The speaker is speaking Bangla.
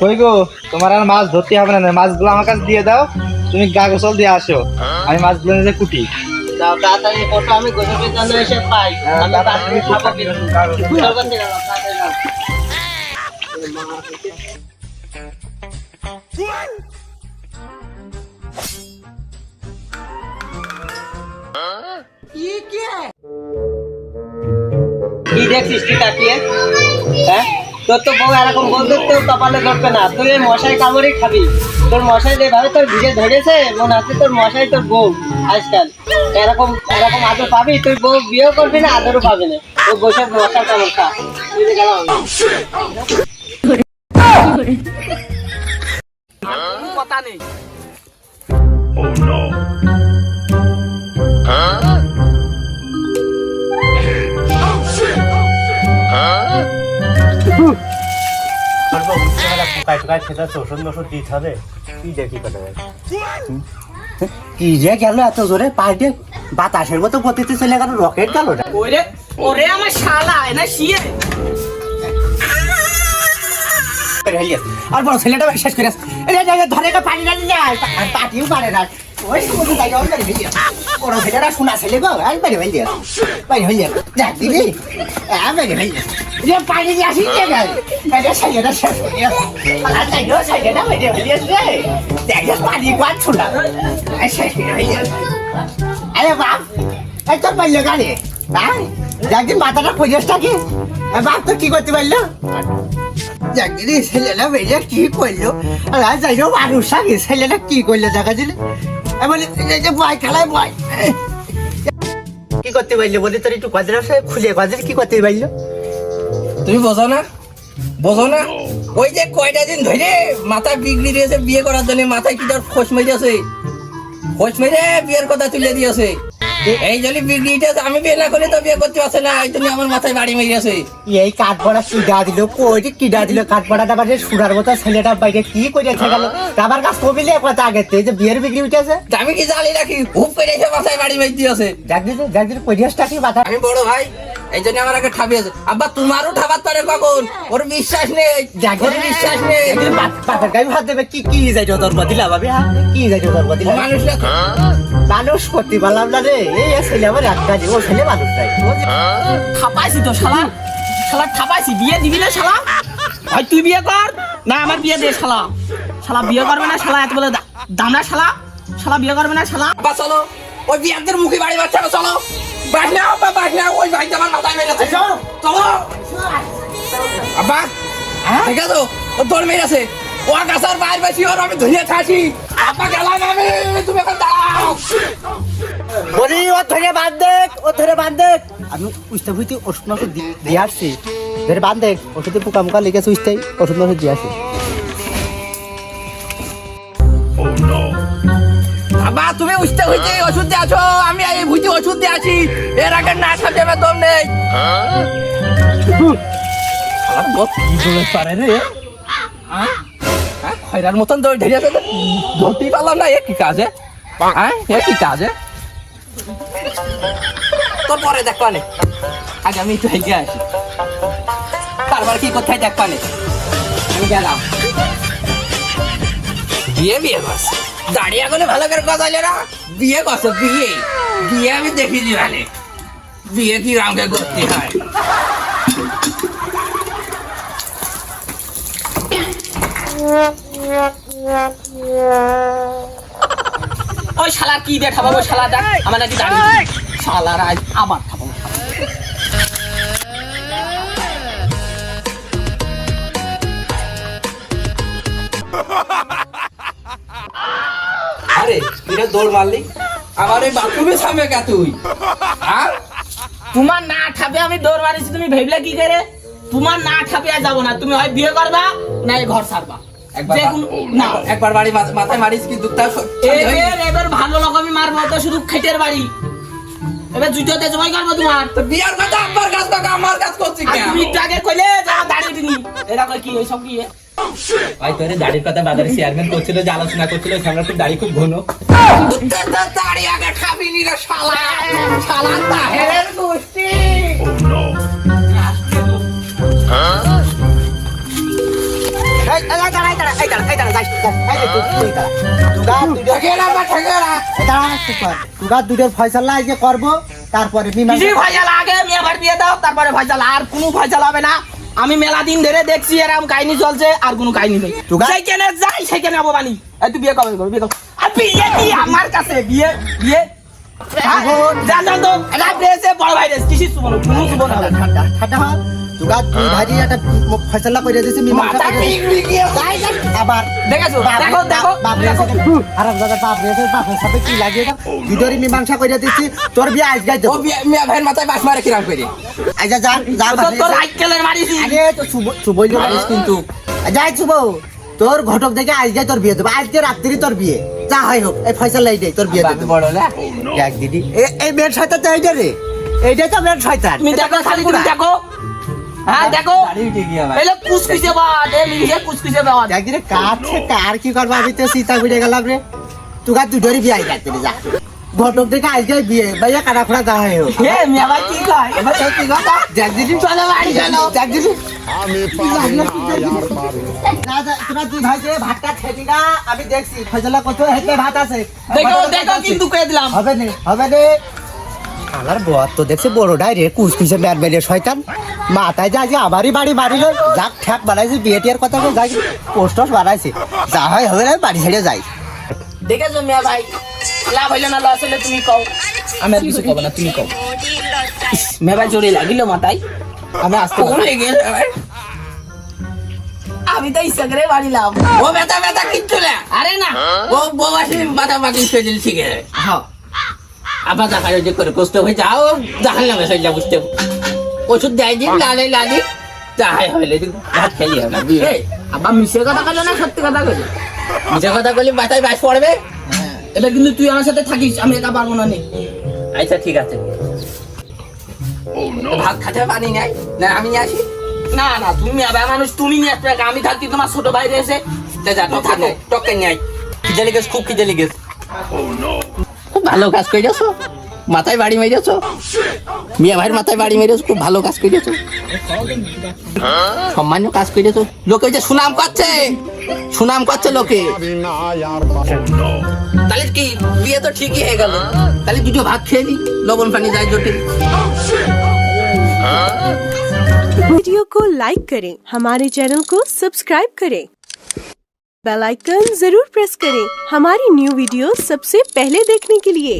কই গো তোমার আর মাছ ধরতে হবে না মাছগুলো আমার কাছে দিয়ে দাও তুমি গা গোসল দিয়ে আসো। আমি মাছগুলো নিজে কুটি। দাও তাড়াতাড়ি আমি গোসলের জন্য এসে পাই। আমি তাড়াতাড়ি খাব কিন্তু। চলবেন দিকে দাও, তাড়াতাড়ি কি দেখছিস? তুই তাকিয়ে? হ্যাঁ? তোর তো বউ এরকম বলতে তোর কপালে ধরবে না। তুই এই মশাই কামড়ই খাবি। তোর মশাই যেভাবে তোর ভিজে ধরেছে মনে হচ্ছে তোর মশাই তোর বউ আজকাল। এরকম এরকম আদর পাবি তুই বউ বিয়েও করবি না আদরও পাবি না। ও বসে মশার কামড় খা। কি যে গেল এত জোরে পাল্টে বাতাসের মতো গতিতে চলে গেল রকেট গেল। ওরে ওরে আমার শালা এনা শিয়ে। আর বড় ছেলেটা বিশ্বাস করে ধরে পানি টানি পাটিও পারে না। ওই সমুদ্র জায়গা ওই বাড়ি হইলিয়া বড় ছেলেটা শোনা ছেলে গো আর বাড়ি হইলিয়া বাড়ি হইলিয়া যাক দিবি হ্যাঁ বাড়ি হইলিয়া যে পানি দিয়ে আসি, কে গেল এটা ছেলেটা শেষ করে আর তাই গো ছেলেটা বাড়ি হইলিয়া রে দেখ পানি করে হইলিয়া আরে বাপ এই তোর পাইলো গাড়ি হ্যাঁ? যাক মাথাটা থাকে বাপ তো কি করতে পারল? ছেলেটা বেরিয়ে কি করল? আর যাই হোক মানুষ ছেলেটা কি করল? দেখা দিলে কি করতে পারল বলে তোর একটু খুলে কি করতে পারল? তুমি বোঝো না বোঝো না। ওই যে কয়টা দিন ধরে মাথা বিগড়ি দিয়েছে বিয়ে করার জন্য, মাথায় কি তার খোঁজ মেরেছে খোঁজ মেরে বিয়ের কথা তুলে দিয়েছে। এই জলি বিগড়িটা আমি বিয়ে না করলে তো বিয়ে করতে পারছে না। এই তুমি আমার মাথায় বাড়ি মেরেছে এই কাঠপড়া কিডা দিল? কই যে কিডা দিল কাঠপড়া দাবার যে সুরার মতো ছেলেটা বাইরে কি করে গেল? আমার কাছে কবিলে কথা আগে যে বিয়ের বিগড়ি উঠেছে। আমি কি জানি নাকি হুপ করে মাথায় বাড়ি মেরে দিয়েছে। জাগদিন জাগদিন পরিবেশটা কি বাধা? আমি বড় ভাই। এই জন্য আমার আগে ঠাবিয়েছে আব্বা তোমারও ঠাবার পারে কখন? ওর বিশ্বাস নেই। ওর বিশ্বাস নেই। পাতার গায়ে হাত দেবে কি কি যাই দরবা দিলা ভাবি হ্যাঁ কি যাই দরবা দিলা মানুষ মানুষ করতে পারলাম না রে। এই ছেলে আমার যে ও ছেলে মানুষ তাই থাপাইছি তো শালা। শালা থাপাইছি বিয়ে দিবি না শালা? হয় তুই বিয়ে কর। না আমার বিয়ে দে শালা। শালা বিয়ে করবে না শালা এত বলে দা- দামড়া শালা। শালা বিয়ে করবে না শালা। আব্বা চলো। ওই বিয়ারদের মুখে বাড়ি বাচ্চা চলো। বাস না আব্বা বাস না ওই ভাই আমার মাথায় মেরেছে চলো। আব্বা ঠিক আছে ও দৌড় মেরেছে ও আকাশের বাইর বেশি ওর আমি ধুয়ে থাকি আব্বা গেলাম আমি তুমি এখন দাঁড়াও। বলি ও ধরে বাঁধ দেখ ও ধরে বাঁধ দেখ আমি উস্তে বুঝতে ওষুধ মাসুদ দিয়ে আসছি। ধরে বাঁধ দেখ ওষুধে পোকা মোকা লেগেছে উস্তেই ওষুধ মাসুদ দিয়ে আসি আব্বা তুমি উঠতে হইতে ওষুধ দিয়ে আছো। আমি এই ভুইতে ওষুধ দিয়ে আছি। এর আগে না সাথে আমার দম নেই। আমার বস কি বলে পারে রে? হ্যাঁ, খয়রার মতন ধরে আছে তো। ধরতেই পারলাম না এ কি কাজে এ? কি কাজে তোর পরে দেখ পানে আগে আমি একটু হেগে আসি। তারপর কি কোথায় দেখ পানে আমি গেলাম। বিয়ে বিয়ে বাস দাঁড়িয়ে এখন ভালো করে কথা হইল না? বিয়ে করছ বিয়ে? বিয়ে আমি দেখিনি মানে বিয়ে কি রঙে করতে হয়? ওই শালা কি দিয়ে খাব ওই শালা দেখ আমার নাকি দাঁড়িয়ে শালার আজ আবার দৌড় মারলি? আমার ওই বাথরুমে সামনে কা তুই? হ্যাঁ? তোমার না ঠাপে আমি দৌড় মারিছি তুমি ভেবলে কি করে? তোমার না ঠাপে আর যাব না। তুমি হয় বিয়ে করবা না এই ঘর ছাড়বা। একবার বাড়ি মাথায় মারিস কি দুঃখটা এবার এবার ভালো রকমই মারবো তো শুধু খেটের বাড়ি। এবার জুতোতে জমাই করব তোমার। তো বিয়ার কথা আমার কাছ থেকে আমার কাজ করছি তুমি একটু আগে কইলে যা দাঁড়িয়ে দিনি এরা কই কি এইসব কি এ? ভাই তোর দাড়ির কথা বাজারে চেয়ারম্যান করছিল যে আলোচনা করছিল সামনে তোর দাড়ি খুব ঘন। দাড়ি আগে খাবি নি। রে শালা শালা তাহের গোষ্ঠী দুটোর ফয়সালা আজকে করব তারপরে আগে বিয়ে দাও তারপরে ফয়সালা আর কোনো ফয়সালা হবে না। আমি মেলা দিন ধরে দেখছি এরকম কাহিনী চলছে আর কোনো কাহিনী নেই। সেইখানে যাই সেইখানে অপমানি এই তুই বিয়ে কবে করবি বিয়ে আর বিয়ে কি আমার কাছে? বিয়ে বিয়ে? হ্যাঁ? যা তো এটা বড় কিছু শুভ না কোনো শুভ না। ঠান্ডা, ঠান্ডা। তুগা দুই একটা ফয়সালা করে দিয়েছে, মীমাংসা করে আবার দেখো দেখো। বাপ বাপ সাথে কি লাগিয়ে দাও? দুটোরই মীমাংসা করে দিচ্ছি তোর বিয়ে আজ গাই দেবো বিয়ে ভাইয়ের মাথায় বাস মারে কিরাম করে আচ্ছা যা যা তোর আইকেলের মারিছি। আরে তো শুভই মারিস কিন্তু। যাই শুভ তোর ঘটক দেখে আজকে তোর বিয়ে দেবো। আজকে রাত্রি তোর বিয়ে। যা হয় হোক এই ফয়সালা এইটাই তোর বিয়ে দেবো। বড় না? এক দিদি। এ- এই মেয়ের শয়তান তো এইটা রে। এইটাই তো মেয়ের শয়তান। তুমি দেখো খালি তুমি দেখো। হ্যাঁ দেখো দাড়ি উঠে গিয়ে আমার। এলে কুসকুসে বাদ এ মিলিয়ে কুসকুসে বাদ। একদিনে কাছে কার কি করব আমি তো সীতা ঘুরে গেলাম রে। তুই দুটোরই বিয়ে আই যাচ্ছে যা। ঘটক দেখে আজকে বিয়ে ভাইয়া কাটা খোড়া যা হয় হে মিয়া ভাই কি কয়? এবার সব কথা? দেখ দিদি চলো বাড়ি চলো। দেখ দিদি আমি পালাই আর মারবো না। না, তোরা দুই ভাই ভাতটা খেলি না আমি দেখছি। ফজলা কত হেঁটে ভাত আছে। দেখো দেখো কিন্তু কয়ে দিলাম। হবে নে হবে নে। আমার বর তো দেখছি বড়টাই রে কুচকুচে ব্যাট বেরিয়ে শয়তান। মাথায় যা যে আমারই বাড়ি বাড়ি লোক যাক ঠ্যাক বানাইছি বিয়ে টিয়ার কথা বলে যাই পোস্ট বানাইছি। যা হয় হবে না বাড়ি ছেড়ে যাই। দেখেছ মিয়া ভাই লাভ হইল না লস হইল তুমি কও। আমি আর কিছু কব না তুমি কও। ভাই জোরে লাগিল মাথায়। আমি আসতে লেগে আমি তো ইচ্ছা করে বাড়িলাম ও বেটা বেটা কিচ্ছু না। আরে না। ও বাটা বাকি শরীর ঠিক আছে। হ্যাঁ। আবার দেখা যে করে কষ্ট হয়ে যাও দেখাল না মেসেজটা বুঝতে। ওষুধ দেয় দিন লালে লালি তাহাই হইলে ভাত খেলি হবে। আবার মিশে কথা কইলো না সত্যি কথা কইলো? মিশে কথা কইলে মাথায় বাস পড়বে? এটা কিন্তু তুই আমার সাথে থাকিস আমি একা পারব না নে। আচ্ছা ঠিক আছে। ভাত খাতে পারি নাই? না আমি আসি? না না তুমি আবার মানুষ তুমি নিয়ে আসবে আমি থাকতি তোমার ছোট বাইরে এসে যা টক থাকো। টকে নিয়ে খিদে লেগেছে খুব খিদে লেগেছে। খুব ভালো কাজ করেছো মাথায় বাড়ি মেরেছো মিয়া ভাইয়ের মাথায় বাড়ি মেরেছো খুব ভালো কাজ করেছো সম্মানীয় কাজ করেছো লোকে যে সুনাম করছে সুনাম করছে লোকে পালাই আর মারবো তাহলে কি বিয়ে তো ঠিকই হয়ে গেল তাহলে দুটো ভাত খেয়ে নি লবণ পানি যায় জোটে वीडियो को लाइक करें हमारे चैनल को सब्सक्राइब करें बेल आइकन ज़रूर प्रेस करें हमारी न्यू वीडियो सबसे पहले देखने के लिए।